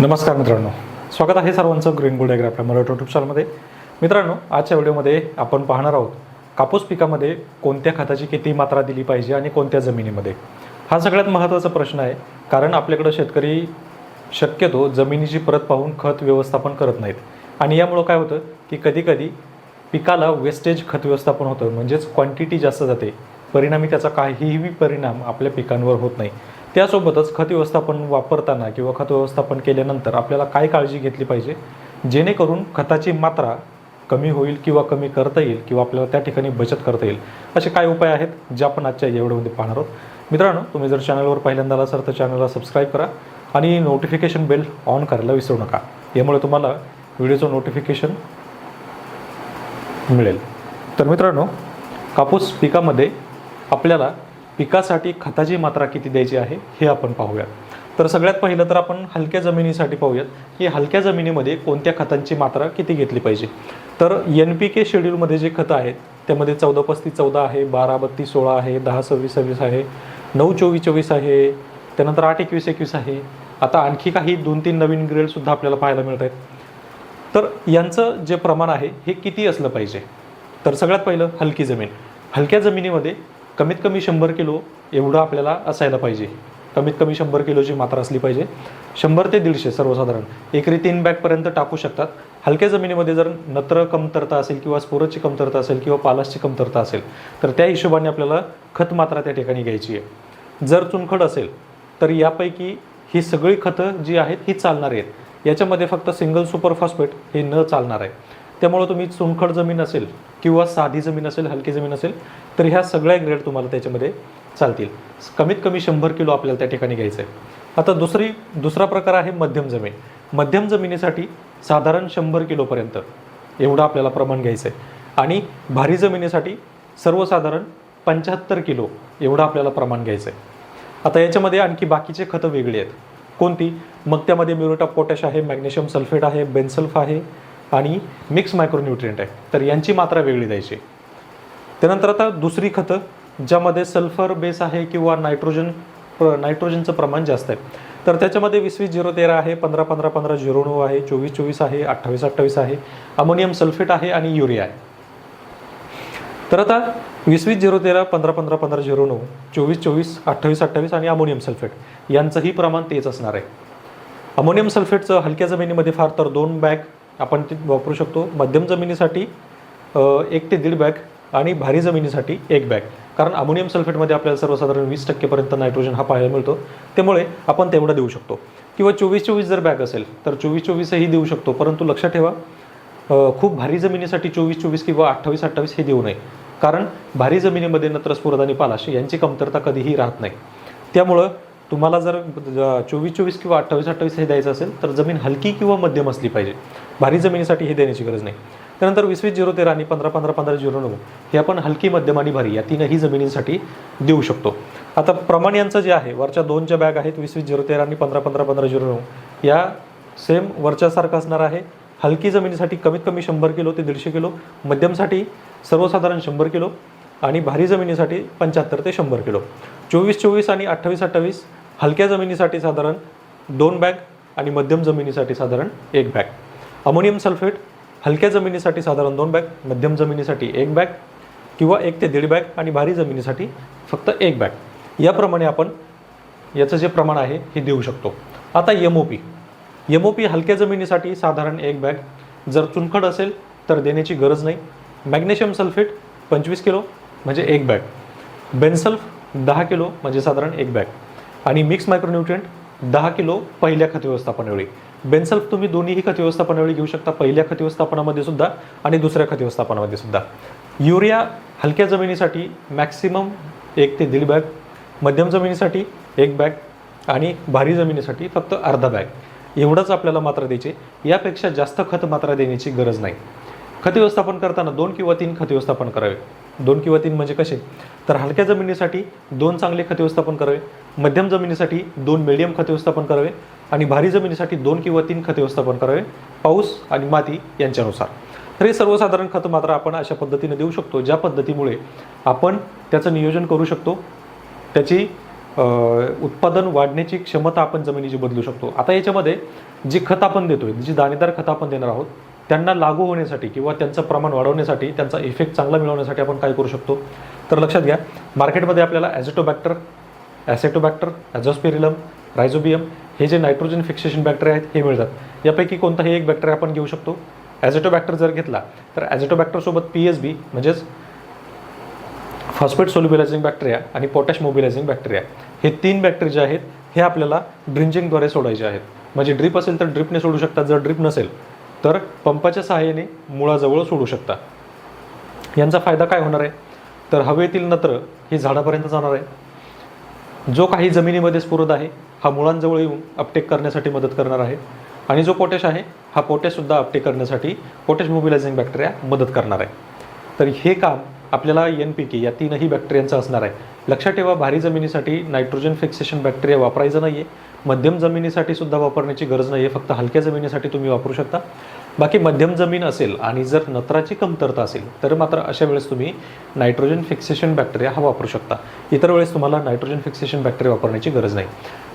नमस्कार मित्रांनो. स्वागत आहे सर्वांचं ग्रीन गोल्ड ॲग्रा आपल्या मराठी युट्यूब चॅनलमध्ये मित्रांनो आजच्या व्हिडिओमध्ये आपण पाहणार आहोत कापूस पिकामध्ये कोणत्या खताची किती मात्रा दिली पाहिजे आणि कोणत्या जमिनीमध्ये? हा सगळ्यात महत्त्वाचा प्रश्न आहे कारण आपल्याकडं शेतकरी शक्यतो जमिनीची परत पाहून खत व्यवस्थापन करत नाहीत. आणि यामुळं काय होतं की कधीकधी पिकाला वेस्टेज खत व्यवस्थापन होतं म्हणजेच क्वांटिटी जास्त जाते. परिणामी त्याचा काहीही परिणाम आपल्या पिकांवर होत नाही. त्यासोबतच खत व्यवस्थापन वापरताना किंवा खत व्यवस्थापन केल्यानंतर आपल्याला काय काळजी घेतली पाहिजे? जेणेकरून खताची मात्रा कमी होईल किंवा कमी करता येईल किंवा आपल्याला त्या ठिकाणी बचत करता येईल? असे काय उपाय आहेत जे आपण आजच्या एवढ्यामध्ये पाहणार आहोत. मित्रांनो तुम्ही जर चॅनलवर पहिल्यांदा आला असाल तर चॅनलला सबस्क्राईब करा आणि नोटिफिकेशन बेल ऑन करायला विसरू नका. यामुळे तुम्हाला व्हिडिओचं नोटिफिकेशन मिळेल. तर मित्रांनो कापूस पिकामध्ये आपल्याला पिकासाठी खताची मात्रा किती द्यायची आहे हे आपण पाहूयात. तर सगळ्यात पहिलं तर आपण हलक्या जमिनीसाठी पाहूयात की हलक्या जमिनीमध्ये कोणत्या खतांची मात्रा किती घेतली पाहिजे. तर एन पी के शेड्यूलमध्ये जे खतं आहेत त्यामध्ये चौदा पस्तीस चौदा आहे बारा बत्तीस सोळा आहे दहा सव्वीस सव्वीस आहे नऊ चोवीस चोवीस आहे त्यानंतर आठ एकवीस एकवीस आहे. आता आणखी काही दोन तीन नवीन ग्रेडसुद्धा आपल्याला पाहायला मिळत आहेत. तर यांचं जे प्रमाण आहे हे किती असलं पाहिजे? तर सगळ्यात पहिलं हलकी जमीन. हलक्या जमिनीमध्ये कमीत कमी शंभर किलो एवढं आपल्याला असायला पाहिजे. कमीत कमी शंभर किलोची मात्रा असली पाहिजे. शंभर ते दीडशे सर्वसाधारण. एकरी तीन बॅगपर्यंत टाकू शकतात. हलक्या जमिनीमध्ये जर नत्र कमतरता असेल किंवा स्फोरची कमतरता असेल किंवा पालासची कमतरता असेल तर त्या हिशोबाने आपल्याला खत मात्रा त्या ठिकाणी घ्यायची आहे. जर चुनखड असेल तर यापैकी ही सगळी खतं जी आहेत ही चालणार आहेत. याच्यामध्ये फक्त सिंगल सुपर फॉस्फेट हे न चालणार आहे. त्यामुळं तुम्ही चुनखड जमीन असेल किंवा साधी जमीन असेल हलकी जमीन असेल तर ह्या सगळ्या ग्रेड तुम्हाला त्याच्यामध्ये चालतील. कमीत कमी शंभर किलो आपल्याला त्या ठिकाणी घ्यायचं आहे आता दुसरी दुसरा प्रकार आहे मध्यम जमीन. मध्यम जमिनीसाठी साधारण शंभर किलोपर्यंत एवढं आपल्याला प्रमाण घ्यायचं आहे आणि भारी जमिनीसाठी सर्वसाधारण पंच्याहत्तर किलो एवढं आपल्याला प्रमाण घ्यायचं आहे आता याच्यामध्ये आणखी बाकीचे खतं वेगळी आहेत. कोणती? मग त्यामध्ये म्युरेट ऑफ पोटॅश आहे मॅग्नेशियम सल्फेट आहे बेन्सल्फ आहे आणि मिक्स मायक्रोन्युट्रियंट आहे. तर यांची मात्रा वेगळी द्यायची. त्यानंतर आता दुसरी खतं ज्यामध्ये सल्फर बेस आहे किंवा नायट्रोजन प्र नायट्रोजनचं प्रमाण जास्त आहे. तर त्याच्यामध्ये वीस वीस झिरो तेरा आहे पंधरा पंधरा पंधरा झिरो नऊ आहे चोवीस चोवीस आहे अठ्ठावीस अठ्ठावीस आहे अमोनियम सल्फेट आहे आणि युरिया आहे. तर आता वीस वीस झिरो तेरा पंधरा पंधरा पंधरा झिरो नऊ चोवीस चोवीस अठ्ठावीस अठ्ठावीस आणि अमोनियम सल्फेट. यांचंही प्रमाण तेच असणार आहे. अमोनियम सल्फेटचं हलक्या जमिनीमध्ये फार तर दोन बॅग आपण ते वापरू शकतो. मध्यम जमिनीसाठी एक ते दीड बॅग आणि भारी जमिनीसाठी एक बॅग. कारण अमोनियम सल्फेटमध्ये आपल्याला सर्वसाधारण वीस टक्केपर्यंत नायट्रोजन हा पाहायला मिळतो. त्यामुळे आपण तेवढं देऊ शकतो. किंवा चोवीस चोवीस जर बॅग असेल तर चोवीस चोवीसही देऊ शकतो. परंतु लक्षात ठेवा खूप भारी जमिनीसाठी चोवीस चोवीस किंवा अठ्ठावीस अठ्ठावीस हे देऊ नये. कारण भारी जमिनीमध्ये नत्र स्फुरद आणि पालाश यांची कमतरता कधीही राहत नाही. त्यामुळं तुम्हाला जर चोवीस चोवीस किंवा अठ्ठावीस अठ्ठावीस हे द्यायचं असेल तर जमीन हलकी किंवा मध्यम असली पाहिजे. भारी जमिनीसाठी हे देण्याची गरज नाही. त्यानंतर वीस वीस झिरो तेरा आणि पंधरा पंधरा पंधरा झिरो नऊ हे आपण हलकी मध्यम आणि भारी या तीनही जमिनींसाठी देऊ शकतो. आता प्रमाण यांचं जे आहे वरच्या दोनच्या बॅग आहेत वीस वीस झिरो तेरा आणि पंधरा पंधरा पंधरा झिरो नऊ या सेम वरच्यासारखं असणार आहे. हलकी जमिनीसाठी कमीत कमी शंभर किलो ते दीडशे किलो मध्यमसाठी सर्वसाधारण शंभर किलो आणि भारी जमिनीसाठी पंच्याहत्तर ते शंभर किलो. चोवीस चोवीस आणि अठ्ठावीस अठ्ठावीस हलक्या जमिनीसाठी साधारण दोन बॅग आणि मध्यम जमिनीसाठी साधारण एक बॅग. अमोनियम सल्फेट हलक्या जमिनीसाठी साधारण दोन बॅग मध्यम जमिनीसाठी एक बॅग किंवा एक ते दीड बॅग आणि भारी जमिनीसाठी फक्त एक बॅग. याप्रमाणे आपण याचं जे प्रमाण आहे हे देऊ शकतो. आता M O P M O P हलक्या जमिनीसाठी साधारण एक बॅग. जर चुनखड असेल तर देण्याची गरज नाही. मॅग्नेशियम सल्फेट पंचवीस किलो म्हणजे एक बॅग. बेन्सल्फ दहा किलो म्हणजे साधारण एक बॅग. आणि मिक्स मायक्रोन्युट्रियंट दहा किलो पहिल्या खत व्यवस्थापनावेळी बेन्सल्फ तुम्ही दोन्हीही खत व्यवस्थापनावेळी घेऊ शकता. पहिल्या खत व्यवस्थापनामध्ये सुद्धा आणि दुसऱ्या खत व्यवस्थापनामध्ये सुद्धा. युरिया हलक्या जमिनीसाठी मॅक्सिमम एक ते दीड बॅग मध्यम जमिनीसाठी एक बॅग आणि भारी जमिनीसाठी फक्त अर्धा बॅग एवढंच आपल्याला मात्रा द्यायची. यापेक्षा जास्त खत मात्रा देण्याची गरज नाही. खत व्यवस्थापन करताना दोन किंवा तीन खत व्यवस्थापन करावे. दोन किंवा तीन म्हणजे कसे? तर हलक्या जमिनीसाठी दोन चांगले खत व्यवस्थापन करावे मध्यम जमिनीसाठी दोन मिडियम खत व्यवस्थापन करावे आणि भारी जमिनीसाठी दोन किंवा तीन खत व्यवस्थापन करावे पाऊस आणि माती यांच्यानुसार. तर हे सर्वसाधारण खत मात्र आपण अशा पद्धतीने देऊ शकतो ज्या पद्धतीमुळे आपण त्याचं नियोजन करू शकतो त्याची उत्पादन वाढण्याची क्षमता आपण जमिनीची बदलू शकतो. आता याच्यामध्ये जी खत आपण देतोय जी दाणेदार खत आपण देणार आहोत त्यांना लागू होण्यासाठी किंवा त्यांचं प्रमाण वाढवण्यासाठी त्यांचा इफेक्ट चांगला मिळवण्यासाठी आपण काय करू शकतो? तर लक्षात घ्या मार्केटमध्ये आपल्याला ॲझेटोबॅक्टर ॲसेटोबॅक्टर ॲझोस्पेरिलम रायझोबियम हे जे नायट्रोजन फिक्सेशन बॅक्टेरिया आहेत हे मिळतात. यापैकी कोणताही एक बॅक्टेरिया आपण घेऊ शकतो. ॲझेटोबॅक्टर जर घेतला तर ॲझेटोबॅक्टरसोबत पी एस बी म्हणजेच फॉस्फेट सोल्युबिलायझिंग बॅक्टेरिया आणि पोटॅश मोबिलायझिंग बॅक्टेरिया हे तीन बॅक्टेरिया जे आहेत हे आपल्याला ड्रिंजिंगद्वारे सोडायचे आहेत. म्हणजे ड्रिप असेल तर ड्रिपने सोडू शकतात जर ड्रिप नसेल तर पंपाच्या सहाय्याने मुळाजवळ सोडू शकता. यांचा फायदा काय होणार आहे? तर हवेतील नत्र हे झाडापर्यंत जाणार आहे. जो काही जमिनीमध्ये स्फुरद आहे हा मुळांजवळ येऊन अपटेक करण्यासाठी मदत करणार आहे. आणि जो पोटॅश आहे हा पोटॅशसुद्धा अपटेक करण्यासाठी पोटॅश मोबिलायझिंग बॅक्टेरिया मदत करणार आहे. तर हे काम आपल्याला एन पी के या तीनही बॅक्टेरियांचं असणार आहे. लक्षात ठेवा भारी जमिनीसाठी नायट्रोजन फिक्सेशन बॅक्टेरिया वापरायचं नाही आहे मध्यम जमिनीसाठी सुद्धा वापरण्याची गरज नाही आहे. फक्त हलक्या जमिनीसाठी तुम्ही वापरू शकता. बाकी मध्यम जमीन असेल आणि जर नत्राची कमतरता असेल तर मात्र अशा वेळेस तुम्ही नायट्रोजन फिक्सेशन बॅक्टेरिया हा वापरू शकता. इतर वेळेस तुम्हाला नायट्रोजन फिक्सेशन बॅक्टेरिया वापरण्याची गरज नाही.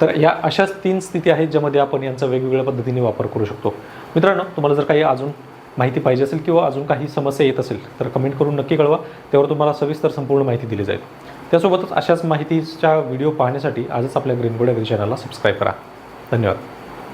तर या अशाच तीन स्थिती आहेत ज्यामध्ये आपण यांचा वेगवेगळ्या पद्धतीने वापर करू शकतो. मित्रांनो तुम्हाला जर काही अजून माहिती पाहिजे असेल किंवा अजून काही समस्या येत असेल तर कमेंट करून नक्की कळवा. त्यावर तुम्हाला सविस्तर संपूर्ण माहिती दिली जाईल. त्यासोबतच अशाच माहितीच्या व्हिडिओ पाहण्यासाठी आजच आपल्या ग्रीनबोर्ड ॲग्री चॅनलला सबस्क्राईब करा. धन्यवाद.